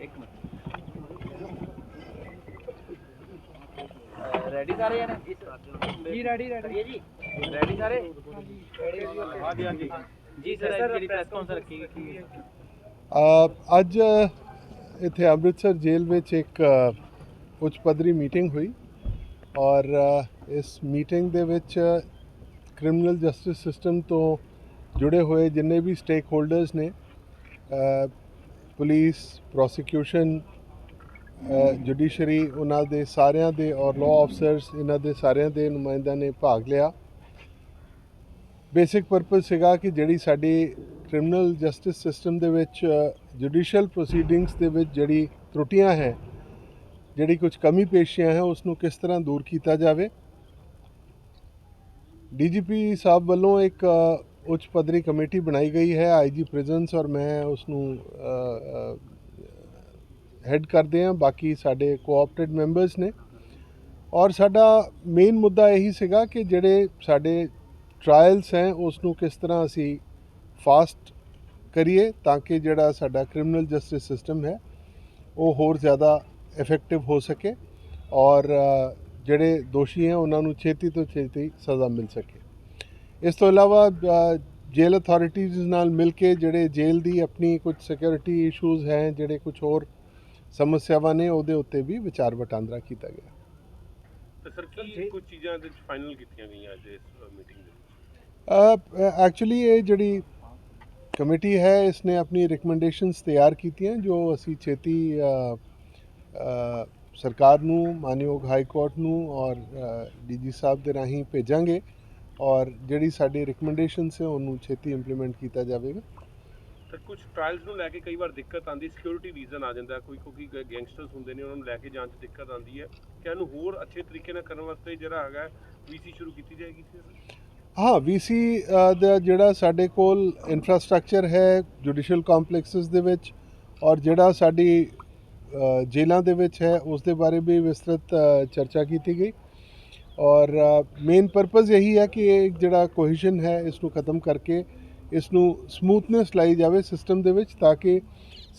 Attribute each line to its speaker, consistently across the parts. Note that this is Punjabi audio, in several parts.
Speaker 1: ਇੱਕ ਮਿੰਟ ਰੈਡੀ ਸਾਰੇ ਜਣੇ? ਜੀ ਰੈਡੀ ਰੈਡੀ ਜੀ? ਰੈਡੀ ਸਾਰੇ? ਹਾਂਜੀ ਹਾਂਜੀ। ਜੀ ਸਰ ਜਿਹੜੀ ਪ੍ਰੈਸ ਕਾਨਫਰੰਸ ਰੱਖੀ ਗਈ ਕੀ ਹੈ।
Speaker 2: ਅ, ਅੱਜ ਇੱਥੇ ਅੰਮ੍ਰਿਤਸਰ ਜੇਲ੍ਹ ਵਿੱਚ ਇੱਕ ਉੱਚ ਪੱਧਰੀ ਮੀਟਿੰਗ ਹੋਈ ਔਰ ਇਸ ਮੀਟਿੰਗ ਦੇ ਵਿੱਚ ਕ੍ਰਿਮੀਨਲ ਜਸਟਿਸ ਸਿਸਟਮ ਤੋਂ ਜੁੜੇ ਹੋਏ ਜਿੰਨੇ ਵੀ ਸਟੇਕ ਹੋਲਡਰਸ ਨੇ ਅ, ਪੁਲਿਸ ਪ੍ਰੋਸੀਕਿਊਸ਼ਨ ਜੁਡੀਸ਼ਰੀ ਉਹਨਾਂ ਦੇ ਸਾਰਿਆਂ ਦੇ ਔਰ ਲਾਅ ਆਫਸਰਸ ਇਹਨਾਂ ਦੇ ਸਾਰਿਆਂ ਦੇ ਨੁਮਾਇੰਦਿਆਂ ਨੇ ਭਾਗ ਲਿਆ। ਬੇਸਿਕ ਪਰਪਸ ਸੀਗਾ ਕਿ ਜਿਹੜੀ ਸਾਡੀ ਕ੍ਰਿਮੀਨਲ ਜਸਟਿਸ ਸਿਸਟਮ ਦੇ ਵਿੱਚ ਜੁਡੀਸ਼ੀਅਲ ਪ੍ਰੋਸੀਡਿੰਗਸ ਦੇ ਵਿੱਚ ਜਿਹੜੀ ਤਰੁੱਟੀਆਂ ਹੈ ਜਿਹੜੀ ਕੁਝ ਕਮੀ ਪੇਸ਼ੀਆਂ ਹੈ ਉਸ ਨੂੰ ਕਿਸ ਤਰ੍ਹਾਂ ਦੂਰ ਕੀਤਾ ਜਾਵੇ। ਡੀਜੀਪੀ ਸਾਹਿਬ ਵੱਲੋਂ ਇੱਕ ਉੱਚ ਪੱਧਰੀ ਕਮੇਟੀ ਬਣਾਈ ਗਈ ਹੈ ਆਈਜੀ ਪ੍ਰਿਜ਼ਨਸ ਔਰ ਮੈਂ ਉਸ ਨੂੰ ਹੈੱਡ ਕਰਦੇ ਹਾਂ। ਬਾਕੀ ਸਾਡੇ ਕੋਆਪਰੇਟਿਵ ਮੈਂਬਰਸ ਨੇ। ਔਰ ਸਾਡਾ ਮੇਨ ਮੁੱਦਾ ਇਹੀ ਸੀਗਾ ਕਿ ਜਿਹੜੇ ਸਾਡੇ ਟ੍ਰਾਇਲਸ ਹੈ ਉਸ ਨੂੰ ਕਿਸ ਤਰ੍ਹਾਂ ਅਸੀਂ ਫਾਸਟ ਕਰੀਏ ਤਾਂ ਕਿ ਜਿਹੜਾ ਸਾਡਾ ਕ੍ਰਿਮੀਨਲ ਜਸਟਿਸ ਸਿਸਟਮ ਹੈ, ਉਹ ਹੋਰ ਜ਼ਿਆਦਾ ਇਫੈਕਟਿਵ ਹੋ ਸਕੇ। ਔਰ ਜਿਹੜੇ ਦੋਸ਼ੀ ਹੈ, ਉਹਨਾਂ ਨੂੰ ਛੇਤੀ ਤੋਂ ਛੇਤੀ ਸਜ਼ਾ ਮਿਲ ਸਕੇ। ਇਸ ਤੋਂ ਇਲਾਵਾ ਜੇਲ੍ਹ ਅਥਾਰਟੀਜ਼ ਨਾਲ ਮਿਲ ਕੇ ਜਿਹੜੇ ਜੇਲ੍ਹ ਦੀ ਆਪਣੀ ਕੁਝ ਸਿਕਿਉਰਿਟੀ ਇਸ਼ੂਜ਼ ਹੈ ਜਿਹੜੇ ਕੁਝ ਹੋਰ ਸਮੱਸਿਆਵਾਂ ਨੇ ਉਹਦੇ ਉੱਤੇ ਵੀ ਵਿਚਾਰ ਵਟਾਂਦਰਾ ਕੀਤਾ ਗਿਆ।
Speaker 3: ਤੇ ਸਰ ਕੀ ਕੁਝ ਚੀਜ਼ਾਂ ਦੇ ਵਿੱਚ ਫਾਈਨਲ ਕੀਤੀਆਂ ਗਈਆਂ ਅੱਜ ਇਸ ਮੀਟਿੰਗ ਦੇ ਵਿੱਚ?
Speaker 2: ਐਕਚੁਅਲੀ ਇਹ ਜਿਹੜੀ ਕਮੇਟੀ ਹੈ ਇਸ ਨੇ ਆਪਣੀ ਰეკਮੈਂਡੇਸ਼ਨਸ ਤਿਆਰ ਕੀਤੀਆਂ ਜੋ ਅਸੀਂ ਛੇਤੀ ਸਰਕਾਰ ਨੂੰ ਮਾਨਯੋਗ ਹਾਈ ਕੋਰਟ ਨੂੰ ਔਰ ਡੀਜੀ ਸਾਹਿਬ ਦੇ ਰਾਹੀਂ ਭੇਜਾਂਗੇ। ਔਰ ਜਿਹੜੀ ਸਾਡੀ ਰეკਮੈਂਡੇਸ਼ਨਸ ਹੈ ਉਹਨੂੰ ਛੇਤੀ ਇੰਪਲੀਮੈਂਟ ਕੀਤਾ ਜਾਵੇਗਾ।
Speaker 3: ਤੇ ਕੁਝ ਟ੍ਰਾਇਲਸ ਨੂੰ ਲੈ ਕੇ ਕਈ ਵਾਰ ਦਿੱਕਤ ਆਉਂਦੀ ਸਿਕਿਉਰਿਟੀ ਰੀਜ਼ਨ ਆ ਜਾਂਦਾ। ਕੋਈ ਕੋਈ ਗੈਂਗਸਟਰਸ ਹੁੰਦੇ ਨੇ ਉਹਨਾਂ ਨੂੰ ਲੈ ਕੇ ਜਾਣ 'ਚ ਦਿੱਕਤ ਆਉਂਦੀ ਹੈ। ਕਿ ਇਹਨੂੰ ਹੋਰ ਅੱਛੇ ਤਰੀਕੇ ਨਾਲ ਕਰਨ ਵਾਸਤੇ ਜਿਹੜਾ ਹੈਗਾ ਵੀਸੀ ਸ਼ੁਰੂ ਕੀਤੀ ਜਾਏਗੀ ਸਰ
Speaker 2: ਹਾਂ ਵੀਸੀ ਦਾ ਜਿਹੜਾ ਸਾਡੇ ਕੋਲ ਇਨਫਰਾਸਟ੍ਰਕਚਰ ਹੈ ਜੁਡੀਸ਼ੀਅਲ ਕੰਪਲੈਕਸਸ ਦੇ ਵਿੱਚ ਔਰ ਜਿਹੜਾ ਸਾਡੀ ਅ, ਜੇਲ੍ਹਾਂ ਦੇ ਵਿੱਚ ਹੈ ਉਸ ਦੇ ਬਾਰੇ ਵੀ ਵਿਸਤ੍ਰਿਤ ਚਰਚਾ ਕੀਤੀ ਗਈ। ਔਰ ਮੇਨ ਪਰਪਸ ਇਹੀ ਹੈ ਕਿ ਇਹ ਜਿਹੜਾ ਕੋਹੀਸ਼ਨ ਹੈ ਇਸ ਨੂੰ ਖਤਮ ਕਰਕੇ ਇਸ ਨੂੰ ਸਮੂਥਨੈਸ ਲਾਈ ਜਾਵੇ ਸਿਸਟਮ ਦੇ ਵਿੱਚ ਤਾਂ ਕਿ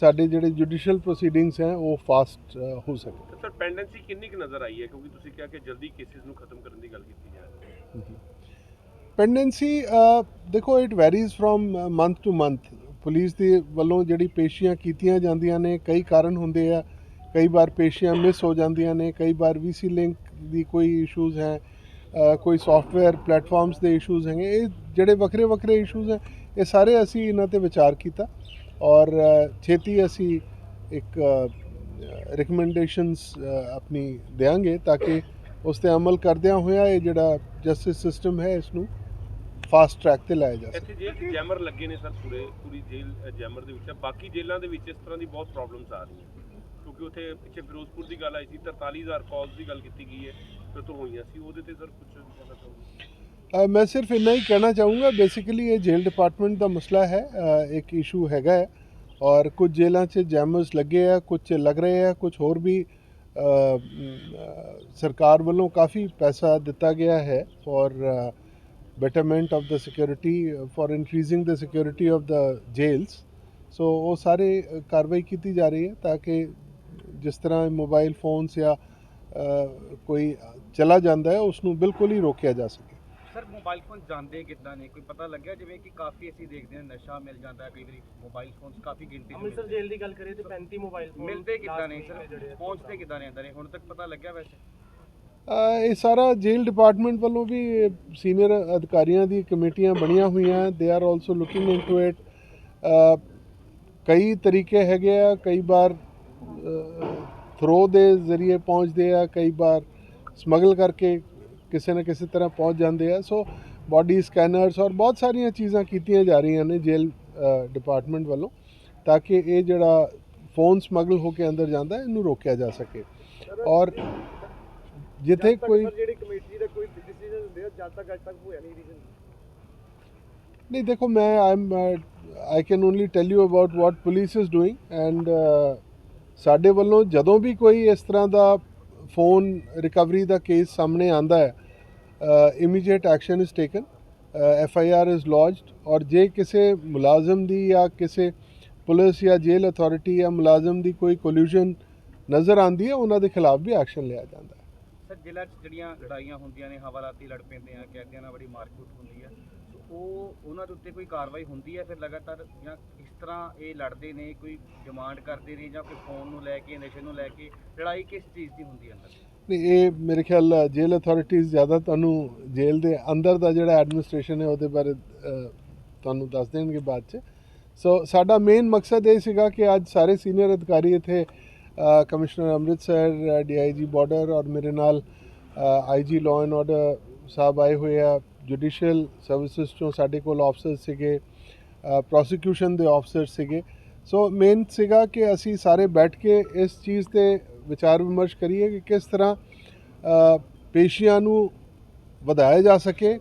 Speaker 2: ਸਾਡੇ ਜਿਹੜੇ ਜੁਡੀਸ਼ੀਅਲ ਪ੍ਰੋਸੀਡਿੰਗਸ ਹੈ ਉਹ ਫਾਸਟ ਹੋ ਸਕੇ।
Speaker 3: ਸਰ ਪੈਂਡੈਂਸੀ ਕਿੰਨੀ ਕੁ ਨਜ਼ਰ ਆਈ ਹੈ? ਕਿਉਂਕਿ ਤੁਸੀਂ ਕਿਹਾ ਕਿ ਜਲਦੀ ਕੇਸਿਸ ਨੂੰ ਖਤਮ ਕਰਨ ਦੀ ਗੱਲ ਕੀਤੀ ਜਾ ਰਹੀ ਹੈ।
Speaker 2: ਪੈਂਡੈਂਸੀ ਦੇਖੋ it varies from month to month police ਦੇ ਵੱਲੋਂ ਜਿਹੜੀ ਪੇਸ਼ੀਆਂ ਕੀਤੀਆਂ ਜਾਂਦੀਆਂ ਨੇ ਕਈ ਕਾਰਨ ਹੁੰਦੇ ਆ। ਕਈ ਵਾਰ ਪੇਸ਼ੀਆਂ ਮਿਸ ਹੋ ਜਾਂਦੀਆਂ ਨੇ ਕਈ ਵਾਰ ਵੀਸੀ ਲਿੰਕ ਦੀ ਕੋਈ ਇਸ਼ੂਜ਼ ਹੈ ਕੋਈ ਸੌਫਟਵੇਅਰ ਪਲੇਟਫਾਰਮਸ ਦੇ ਇਸ਼ੂਜ਼ ਹੈਗੇ, ਇਹ ਜਿਹੜੇ ਵੱਖਰੇ ਵੱਖਰੇ ਇਸ਼ੂਜ਼ ਹੈ, ਇਹ ਸਾਰੇ ਅਸੀਂ ਇਹਨਾਂ ਤੇ ਵਿਚਾਰ ਕੀਤਾ ਔਰ ਛੇਤੀ ਅਸੀਂ ਇੱਕ ਰਿਕਮੈਂਡੇਸ਼ਨਸ ਆਪਣੀ ਦੇਾਂਗੇ ਤਾਂ ਕਿ ਉਸ ਤੇ ਅਮਲ ਕਰਦਿਆਂ ਹੋਇਆ ਇਹ ਜਿਹੜਾ ਜਸਟਿਸ ਸਿਸਟਮ ਹੈ, ਇਸ ਨੂੰ ਫਾਸਟ ਟਰੈਕ ਤੇ ਲਾਇਆ ਜਾ ਸਕੇ।
Speaker 3: ਇੱਥੇ ਜੇਲ੍ਹ ਜੈਮਰ ਲੱਗੇ ਨੇ ਸਰ ਪੂਰੇ, ਪੂਰੀ ਜੇਲ੍ਹ ਜੈਮਰ ਦੇ ਵਿੱਚ ਬਾਕੀ ਜੇਲ੍ਹਾਂ ਦੇ ਵਿੱਚ ਇਸ ਤਰ੍ਹਾਂ ਦੀ ਬਹੁਤ ਪ੍ਰੋਬਲਮਸ ਆ ਰਹੀਆਂ। ਕਿਉਂਕਿ ਉੱਥੇ ਪਿੱਛੇ ਫਿਰੋਜ਼ਪੁਰ ਦੀ ਗੱਲ ਆਈ ਸੀ 43000 ਕਾਲਸ ਦੀ ਗੱਲ ਕੀਤੀ ਗਈ ਹੈ, ਫਿਰ ਤੋਂ ਹੋਈਆਂ ਸੀ। ਉਹਦੇ ਤੇ ਸਰ ਕੁਝ ਕਹਿਣਾ ਚਾਹੋਗੇ?
Speaker 2: ਮੈਂ ਸਿਰਫ ਇੰਨਾ ਹੀ ਕਹਿਣਾ ਚਾਹੂੰਗਾ ਬੇਸਿਕਲੀ ਇਹ ਜੇਲ੍ਹ ਡਿਪਾਰਟਮੈਂਟ ਦਾ ਮਸਲਾ ਹੈ ਇੱਕ ਇਸ਼ੂ ਹੈਗਾ ਹੈ। ਔਰ ਕੁਝ ਜੇਲ੍ਹਾਂ 'ਚ ਜੈਮਰਸ ਲੱਗੇ ਆ, ਕੁਝ ਲੱਗ ਰਹੇ ਆ, ਕੁਝ ਹੋਰ ਵੀ ਸਰਕਾਰ ਵੱਲੋਂ ਕਾਫੀ ਪੈਸਾ ਦਿੱਤਾ ਗਿਆ ਹੈ for betterment of the security for increasing the security of the jails so ਉਹ ਸਾਰੇ ਕਾਰਵਾਈ ਕੀਤੀ ਜਾ ਰਹੀ ਹੈ ਤਾਂ ਕਿ ਜਿਸ ਤਰ੍ਹਾਂ ਮੋਬਾਈਲ ਫੋਨਸ ਜਾਂ ਕੋਈ ਚਲਾ ਜਾਂਦਾ ਹੈ ਉਸ ਨੂੰ ਬਿਲਕੁਲ ਹੀ ਰੋਕਿਆ ਜਾ ਸਕੇ।
Speaker 1: ਸਰ ਮੋਬਾਈਲ ਫੋਨ ਜਾਂਦੇ ਕਿੱਦਾਂ ਨੇ? ਕੋਈ ਪਤਾ ਲੱਗਿਆ ਜਿਵੇਂ ਕਿ ਕਾਫੀ ਅਸੀਂ ਦੇਖਦੇ ਹਾਂ ਨਸ਼ਾ ਮਿਲ ਜਾਂਦਾ ਹੈ ਕਈ ਵਾਰੀ ਮੋਬਾਈਲ ਫੋਨਸ ਕਾਫੀ ਗਿਣਤੀ
Speaker 4: ਅੰਮ੍ਰਿਤਸਰ
Speaker 1: ਮਿਲਦੇ
Speaker 4: ਜੇਲ੍ਹ ਦੀ ਗੱਲ ਕਰੀਏ ਤੇ 35 ਮੋਬਾਈਲ ਫੋਨ
Speaker 1: ਮਿਲਦੇ ਕਿੱਦਾਂ ਨੇ ਸਰ। ਪਹੁੰਚਦੇ ਕਿੱਦਾਂ ਨੇ ਅੰਦਰ ਹੁਣ ਤੱਕ ਪਤਾ ਲੱਗਿਆ ਵੈਸੇ?
Speaker 2: ਇਹ ਸਾਰਾ ਜੇਲ੍ਹ ਡਿਪਾਰਟਮੈਂਟ ਵੱਲੋਂ ਵੀ ਸੀਨੀਅਰ ਅਧਿਕਾਰੀਆਂ ਦੀ ਕਮੇਟੀਆਂ ਬਣੀਆਂ ਹੋਈਆਂ they are also looking into it ਕਈ ਤਰੀਕੇ ਹੈਗੇ ਆ ਕਈ ਵਾਰ ਥਰੋ ਦੇ ਜ਼ਰੀਏ ਪਹੁੰਚਦੇ ਆ ਕਈ ਵਾਰ ਸਮਗਲ ਕਰਕੇ ਕਿਸੇ ਨਾ ਕਿਸੇ ਤਰ੍ਹਾਂ ਪਹੁੰਚ ਜਾਂਦੇ ਆ। ਸੋ ਬਾਡੀ ਸਕੈਨਰਸ ਔਰ ਬਹੁਤ ਸਾਰੀਆਂ ਚੀਜ਼ਾਂ ਕੀਤੀਆਂ ਜਾ ਰਹੀਆਂ ਨੇ ਜੇਲ੍ਹ ਡਿਪਾਰਟਮੈਂਟ ਵੱਲੋਂ ਤਾਂ ਕਿ ਇਹ ਜਿਹੜਾ ਫੋਨ ਸਮਗਲ ਹੋ ਕੇ ਅੰਦਰ ਜਾਂਦਾ ਹੈ, ਇਹਨੂੰ ਰੋਕਿਆ ਜਾ ਸਕੇ। ਔਰ ਜਿੱਥੇ ਕੋਈ
Speaker 4: ਜਿਹੜੀ ਕਮੇਟੀ ਦਾ ਕੋਈ ਡਿਸੀਜਨ ਹੁੰਦੇ ਜਦ ਤੱਕ ਅੱਜ ਤੱਕ ਹੋਇਆ ਨਹੀਂ ਰੀਜ਼ਨ
Speaker 2: ਨਹੀਂ ਦੇਖੋ ਮੈਂ I am I can only tell you about what police is doing and ਸਾਡੇ ਵੱਲੋਂ ਜਦੋਂ ਵੀ ਕੋਈ ਇਸ ਤਰ੍ਹਾਂ ਦਾ ਫੋਨ ਰਿਕਵਰੀ ਦਾ ਕੇਸ ਸਾਹਮਣੇ ਆਂਦਾ ਹੈ immediate action is taken F I R is lodged ਔਰ ਜੇ ਕਿਸੇ ਮੁਲਾਜ਼ਮ ਦੀ ਜਾਂ ਕਿਸੇ ਪੁਲਿਸ ਜਾਂ ਜੇਲ੍ਹ ਅਥਾਰਟੀ ਜਾਂ ਮੁਲਾਜ਼ਮ ਦੀ ਕੋਈ ਕੋਲੂਜਨ ਨਜ਼ਰ ਆਉਂਦੀ ਹੈ, ਉਹਨਾਂ ਦੇ ਖਿਲਾਫ ਵੀ ਐਕਸ਼ਨ ਲਿਆ ਜਾਂਦਾ ਹੈ।
Speaker 5: ਸਰ, ਜ਼ਿਲ੍ਹਾ 'ਚ ਜਿਹੜੀਆਂ ਲੜਾਈਆਂ ਹੁੰਦੀਆਂ ਨੇ, ਹਵਾਲਾਤੀ ਲੜ ਪੈਂਦੇ ਆ, ਕੈਦੀਆਂ ਨਾਲ ਬੜੀ ਮਾਰਕੁੱਟ ਹੁੰਦੀ ਹੈ। ਉਹ ਉਹਨਾਂ ਦੇ ਉੱਤੇ ਕੋਈ ਕਾਰਵਾਈ ਹੁੰਦੀ ਹੈ ਫਿਰ ਲਗਾਤਾਰ ਜਾਂ ਕਿਸ ਤਰ੍ਹਾਂ ਇਹ ਲੜਦੇ ਨੇ, ਕੋਈ ਡਿਮਾਂਡ ਕਰਦੇ ਨੇ ਜਾਂ ਕੋਈ ਫੋਨ ਨੂੰ ਲੈ ਕੇ, ਨਸ਼ੇ ਨੂੰ ਲੈ ਕੇ, ਲੜਾਈ ਕਿਸ ਚੀਜ਼ ਦੀ ਹੁੰਦੀ ਹੈ ਅੰਦਰ?
Speaker 2: ਨਹੀਂ, ਇਹ ਮੇਰੇ ਖਿਆਲ ਜੇਲ੍ਹ ਅਥਾਰਟੀਜ਼ ਜ਼ਿਆਦਾ ਤੁਹਾਨੂੰ ਜੇਲ੍ਹ ਦੇ ਅੰਦਰ ਦਾ ਜਿਹੜਾ ਐਡਮਿਨਿਸਟ੍ਰੇਸ਼ਨ ਹੈ ਉਹਦੇ ਬਾਰੇ ਤੁਹਾਨੂੰ ਦੱਸ ਦੇਣਗੇ ਬਾਅਦ ਚ। ਸੋ ਸਾਡਾ ਮੇਨ ਮਕਸਦ ਇਹ ਸੀਗਾ ਕਿ ਅੱਜ ਸਾਰੇ ਸੀਨੀਅਰ ਅਧਿਕਾਰੀ ਇੱਥੇ ਕਮਿਸ਼ਨਰ ਅੰਮ੍ਰਿਤਸਰ ਡੀਆਈਜੀ ਬਾਰਡਰ ਔਰ ਮੇਰੇ ਨਾਲ ਆਈਜੀ ਲਾਅ ਐਂਡ ਆਰਡਰ ਸਾਹਿਬ ਆਏ ਹੋਏ ਆ। ਜੁਡੀਸ਼ੀਅਲ ਸਰਵਿਸਿਜ਼ ਚੋਂ ਸਾਡੇ ਕੋਲ ਆਫਸਰ ਸੀਗੇ ਪ੍ਰੋਸੀਕਿਊਸ਼ਨ ਦੇ ਆਫਸਰ ਸੀਗੇ। ਸੋ ਮੇਨ ਸੀਗਾ ਕਿ ਅਸੀਂ ਸਾਰੇ ਬੈਠ ਕੇ ਇਸ ਚੀਜ਼ ਤੇ ਵਿਚਾਰ ਵਿਮਰਸ਼ ਕਰੀਏ ਕਿ ਕਿਸ ਤਰ੍ਹਾਂ ਪੇਸ਼ੀਆਂ ਨੂੰ ਵਧਾਇਆ ਜਾ ਸਕੇ